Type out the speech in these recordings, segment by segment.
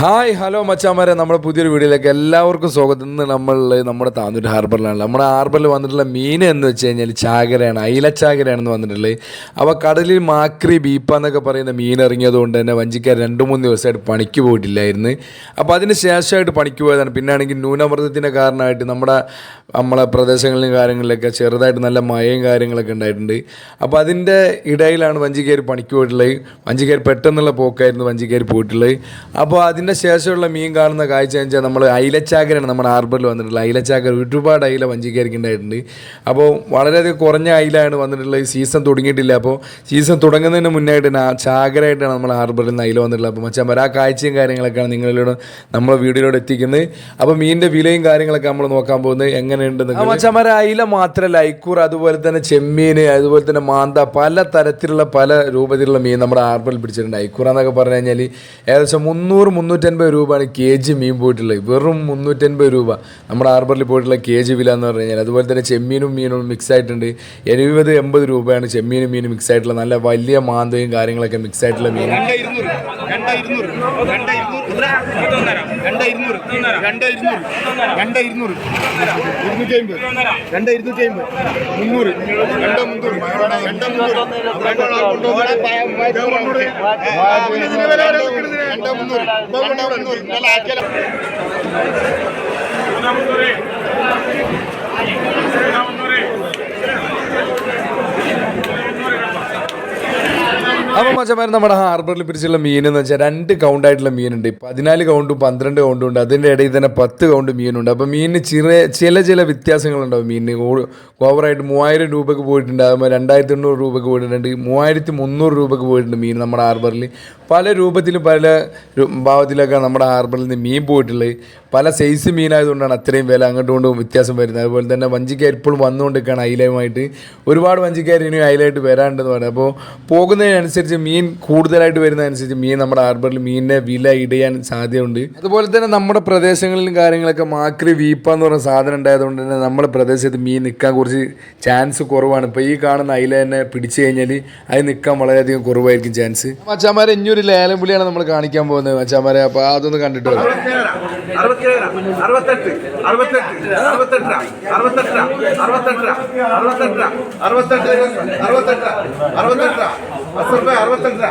Hi hello മച്ചാമാരെ. നമ്മുടെ പുതിയൊരു വീഡിയോയിലേക്ക് എല്ലാവർക്കും സ്വാഗതം. ഇന്ന് നമ്മൾ നമ്മുടെ താന്നൂർ ഹാർബറിലാണ്. നമ്മുടെ ഹാർബറിൽ വന്നിട്ടുള്ള മീൻ എന്ന് വെച്ച് കഴിഞ്ഞാൽ ചാകരയാണ് അയിലച്ചാകരയാണെന്ന് വന്നിട്ടുള്ളത്. അപ്പോൾ കടലിൽ മാക്രി ബീപ്പ എന്നൊക്കെ പറയുന്ന മീൻ ഇറങ്ങിയത് കൊണ്ട് തന്നെ വഞ്ചിക്കാർ രണ്ട് മൂന്ന് ദിവസമായിട്ട് പണിക്ക് പോയിട്ടില്ലായിരുന്നു. അപ്പോൾ അതിന് ശേഷമായിട്ട് പണിക്ക് പോയതാണ്. പിന്നെ ആണെങ്കിൽ ന്യൂനമർദ്ദത്തിന്റെ കാരണമായിട്ട് നമ്മുടെ നമ്മളെ പ്രദേശങ്ങളിലും കാര്യങ്ങളിലൊക്കെ ചെറുതായിട്ട് നല്ല മഴയും കാര്യങ്ങളൊക്കെ ഉണ്ടായിട്ടുണ്ട്. അപ്പോൾ അതിന്റെ ഇടയിലാണ് വഞ്ചിക്കാർ പണിക്ക് പോയിട്ടുള്ളത്. വഞ്ചിക്കാർ പെട്ടെന്നുള്ള പോക്കായിരുന്നു വഞ്ചിക്കാർ പോയിട്ടുള്ളത്. അപ്പോൾ അതിന്റെ ശേഷമുള്ള മീൻ കാണുന്ന കാഴ്ച വെച്ചാൽ നമ്മൾ അയിലച്ചാക്കരാണ് നമ്മുടെ ഹാർബറിൽ വന്നിട്ടുള്ളത്. അയിലച്ചാക്കർ ഒരുപാട് അയില വഞ്ചിക്കാർക്കുണ്ടായിട്ടുണ്ട് അപ്പോൾ വളരെയധികം കുറഞ്ഞ അയിലാണ് വന്നിട്ടുള്ളത്. സീസൺ തുടങ്ങിയിട്ടില്ല. അപ്പോൾ സീസൺ തുടങ്ങുന്നതിന് മുന്നായിട്ട് തന്നെ ആ ചാകരമായിട്ടാണ് നമ്മൾ ഹാർബറിൽ നിന്ന് അയില വന്നിട്ടുള്ളത്. അപ്പോൾ മച്ചാൻ ആ കാഴ്ചയും കാര്യങ്ങളൊക്കെയാണ് നിങ്ങളിലൂടെ നമ്മളെ വീഡിയോയിലൂടെ എത്തിക്കുന്നത്. അപ്പോൾ മീനിന്റെ വിലയും കാര്യങ്ങളൊക്കെ നമ്മൾ നോക്കാൻ പോകുന്നത് എങ്ങനെയുണ്ടെന്ന് മച്ചാമാരെ അയില മാത്രമല്ല ഐക്കൂർ അതുപോലെ തന്നെ ചെമ്മീൻ അതുപോലെ തന്നെ മാന്ത പല തരത്തിലുള്ള പല രൂപത്തിലുള്ള മീൻ നമ്മുടെ ഹാർബറിൽ പിടിച്ചിട്ടുണ്ട്. ഐക്കൂറ എന്നൊക്കെ പറഞ്ഞു കഴിഞ്ഞാൽ ഏകദേശം മുന്നൂറ് മുന്നൂറ്റൻപത് രൂപയാണ് കെ ജി മീൻ പോയിട്ടുള്ളത് വെറും മുന്നൂറ്റൻപത് രൂപ നമ്മുടെ ഹാർബറിൽ പോയിട്ടുള്ള കെ ജി വില എന്ന് പറഞ്ഞു കഴിഞ്ഞാൽ അതുപോലെ തന്നെ ചെമ്മീനും മീനും മിക്സ് ആയിട്ടുണ്ട് എഴുപത് എൺപത് രൂപയാണ് ചെമ്മീനും മീനും മിക്സ് ആയിട്ടുള്ള നല്ല വലിയ മാന്തയും കാര്യങ്ങളൊക്കെ മിക്സ് ആയിട്ടുള്ള മീൻ രണ്ട് മുന്നൂറ് അപ്പോൾ മച്ചമാർ നമ്മുടെ ഹാർബറിൽ പിടിച്ചുള്ള മീൻ എന്ന് വെച്ചാൽ രണ്ട് കൗണ്ട് ആയിട്ടുള്ള മീനുണ്ട്. പതിനാല് കൗണ്ടും പന്ത്രണ്ട് കൗണ്ടും ഉണ്ട്. അതിന്റെ ഇടയിൽ തന്നെ പത്ത് കൗണ്ട് മീനുണ്ട്. അപ്പോൾ മീനിന് ചെറിയ ചില ചില വ്യത്യാസങ്ങളുണ്ടാവും മീനിന്. ഓവറായിട്ട് മൂവായിരം രൂപയ്ക്ക് പോയിട്ടുണ്ട്. അതുപോലെ രണ്ടായിരത്തി എണ്ണൂറ് രൂപയ്ക്ക് പോയിട്ടുണ്ട്. മൂവായിരത്തി മുന്നൂറ് രൂപയ്ക്ക് പോയിട്ടുണ്ട് മീൻ നമ്മുടെ ഹാർബറിൽ. പല രൂപത്തിലും പല ഭാവത്തിലൊക്കെ നമ്മുടെ ഹാർബറിൽ നിന്ന് മീൻ പോയിട്ടുള്ളത്. പല സൈസ് മീനായതുകൊണ്ടാണ് അത്രയും വില അങ്ങോട്ടും കൊണ്ടും വ്യത്യാസം വരുന്നത്. അതുപോലെ തന്നെ വഞ്ചിക്കാർ ഇപ്പോഴും വന്നുകൊണ്ടിരിക്കുകയാണ് അയിലയുമായിട്ട് ഒരുപാട് വഞ്ചിക്കാർ ഇനി അയിലായിട്ട് വരാണ്ടെന്ന് പറയുന്നത്. അപ്പോൾ പോകുന്നതിനനുസരിച്ച് മീൻ കൂടുതലായിട്ട് വരുന്നതനുസരിച്ച് മീൻ നമ്മുടെ ഹാർബറിൽ മീനിനെ വില ഇടയാൻ സാധ്യതയുണ്ട്. അതുപോലെ തന്നെ നമ്മുടെ പ്രദേശങ്ങളിലും കാര്യങ്ങളൊക്കെ മാക്രി വീപ്പ എന്ന് പറയുന്ന സാധനം ഉണ്ടായതുകൊണ്ട് തന്നെ നമ്മുടെ പ്രദേശത്ത് മീൻ നിൽക്കാൻ കുറച്ച് ചാൻസ് കുറവാണ്. ഇപ്പോൾ ഈ കാണുന്ന അയില തന്നെ പിടിച്ചു കഴിഞ്ഞാൽ അത് നിൽക്കാൻ വളരെയധികം കുറവായിരിക്കും ചാൻസ് മച്ചാമാരെ ഇനിയൊരു ലേലം വിളിയാണ് നമ്മൾ കാണിക്കാൻ പോകുന്നത് മച്ചാമാരെ അപ്പൊ അതൊന്ന് കണ്ടിട്ട് വരാം അറുപത്തെട്ട് അറുപത്തെട്ട് അറുപത്തെട്ട് അറുപത്തെട്ട് അറുപത്തെട്ട് അറുപത്തെട്ട്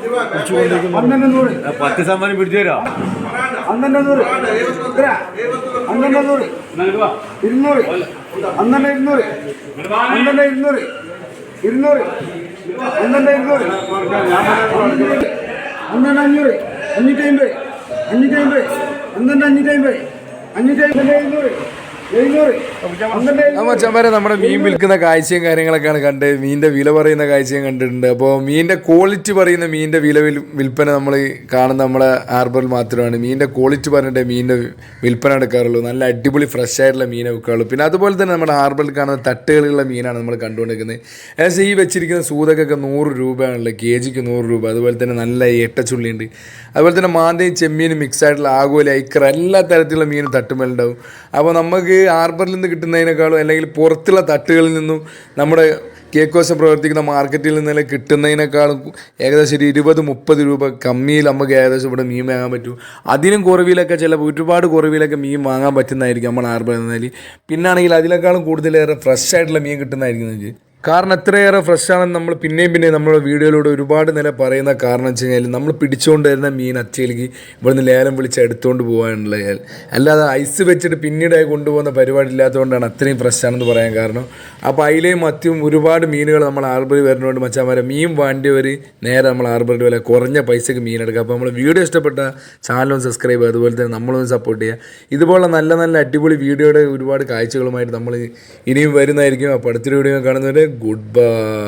പത്ത് ശതമാനം പിടിച്ചു തരാ. അന്നൂറ് അന്നൂറ് ഇരുന്നൂറ്. അന്നെ ഇരുന്നൂറ്. അന്നെ ഇരുന്നൂറ്. ഇരുന്നൂറ്. അന്നെ ഇരുന്നൂറ്. അന്നെ അഞ്ഞൂറ്. അഞ്ഞൂറ്റി അമ്പത് അഞ്ഞൂറ്റി അമ്പത് അന്നെ അഞ്ഞൂറ്റി അമ്പത് അഞ്ഞൂറ്റി അമ്പത് എഴുന്നൂറ് മച്ചാന്മാരെ നമ്മുടെ മീൻ വിൽക്കുന്ന കാഴ്ചയും കാര്യങ്ങളൊക്കെയാണ് കണ്ട് മീനിന്റെ വില പറയുന്ന കാഴ്ചയും കണ്ടിട്ടുണ്ട്. അപ്പോൾ മീനിന്റെ ക്വാളിറ്റി പറയുന്ന മീനിന്റെ വില വിൽ- വിൽപ്പന നമ്മൾ കാണുന്ന നമ്മുടെ ഹാർബറിൽ മാത്രമാണ്. മീനിന്റെ ക്വാളിറ്റി പറഞ്ഞിട്ട് മീനിന്റെ വിൽപ്പന എടുക്കാറുള്ളൂ. നല്ല അടിപൊളി ഫ്രഷ് ആയിട്ടുള്ള മീനെ വിൽക്കാറുള്ളൂ. പിന്നെ അതുപോലെ തന്നെ നമ്മുടെ ഹാർബറിൽ കാണുന്ന തട്ടുകളുള്ള മീനാണ് നമ്മൾ കണ്ടുകൊണ്ടിരിക്കുന്നത്. ഏകദേശം ഈ വെച്ചിരിക്കുന്ന സൂതക്കൊക്കെ നൂറ് രൂപയാണല്ലോ കെ ജിക്ക് നൂറ് രൂപ. അതുപോലെ തന്നെ നല്ല എട്ടച്ചുള്ളിയുണ്ട് അതുപോലെ തന്നെ മാന്തയും ചെമ്മീനും മിക്സ് ആയിട്ടുള്ള ആഗോല ഐക്കർ എല്ലാ തരത്തിലുള്ള മീനും തട്ടുമേലുണ്ടാവും. അപ്പോൾ നമുക്ക് ഹാർബറിൽ നിന്ന് കിട്ടുന്നതിനേക്കാളും അല്ലെങ്കിൽ പുറത്തുള്ള തട്ടുകളിൽ നിന്നും നമ്മുടെ കേക്കോശം പ്രവർത്തിക്കുന്ന മാർക്കറ്റിൽ നിന്നെല്ലാം കിട്ടുന്നതിനേക്കാളും ഏകദേശം ഒരു ഇരുപത് മുപ്പത് രൂപ കമ്മിയിൽ നമുക്ക് ഏകദേശം ഇവിടെ മീൻ വാങ്ങാൻ പറ്റും. അതിനും കുറവിലൊക്കെ ചില ഒരുപാട് കുറവിലൊക്കെ മീൻ വാങ്ങാൻ പറ്റുന്നതായിരിക്കും നമ്മൾ ആർബർ നിന്നാൽ. പിന്നാണെങ്കിൽ അതിനേക്കാളും കൂടുതലേറെ ഫ്രഷ് ആയിട്ടുള്ള മീൻ കിട്ടുന്നതായിരിക്കും കാരണം എത്രയേറെ ഫ്രഷ് ആണെന്ന് നമ്മൾ പിന്നെയും പിന്നെയും നമ്മുടെ വീഡിയോയിലൂടെ ഒരുപാട് നില പറയുന്ന കാരണം വെച്ച് കഴിഞ്ഞാൽ നമ്മൾ പിടിച്ചുകൊണ്ട് വരുന്ന മീൻ അച്ചയിലേക്ക് ഇവിടുന്ന് ലേലം വിളിച്ച് എടുത്തുകൊണ്ട് പോകാനുള്ള അല്ലാതെ ഐസ് വെച്ചിട്ട് പിന്നീട് കൊണ്ടുപോകുന്ന പരിപാടി ഇല്ലാത്തതുകൊണ്ടാണ് അത്രയും ഫ്രഷ് ആണെന്ന് പറയാൻ കാരണം. അപ്പോൾ അയിലയും മറ്റും ഒരുപാട് മീനുകൾ നമ്മൾ ആർബറി വരുന്നതുകൊണ്ട് മച്ചാമാരെ. മീൻ വാണ്ടി വരെ നേരെ നമ്മൾ ആർബറി വില കുറഞ്ഞ പൈസക്ക് മീൻ എടുക്കുക. അപ്പോൾ നമ്മൾ വീഡിയോ ഇഷ്ടപ്പെട്ട ചാനലൊന്ന് സബ്സ്ക്രൈബ് ചെയ്യുക. അതുപോലെ തന്നെ നമ്മളൊന്ന് സപ്പോർട്ട് ചെയ്യുക. ഇതുപോലെ നല്ല നല്ല അടിപൊളി വീഡിയോയുടെ ഒരുപാട് കാഴ്ചകളുമായിട്ട് നമ്മൾ ഇനിയും വരുന്നതായിരിക്കും. അപ്പോൾ അടുത്തൊരു വീഡിയോ കാണുന്നവരെ goodbye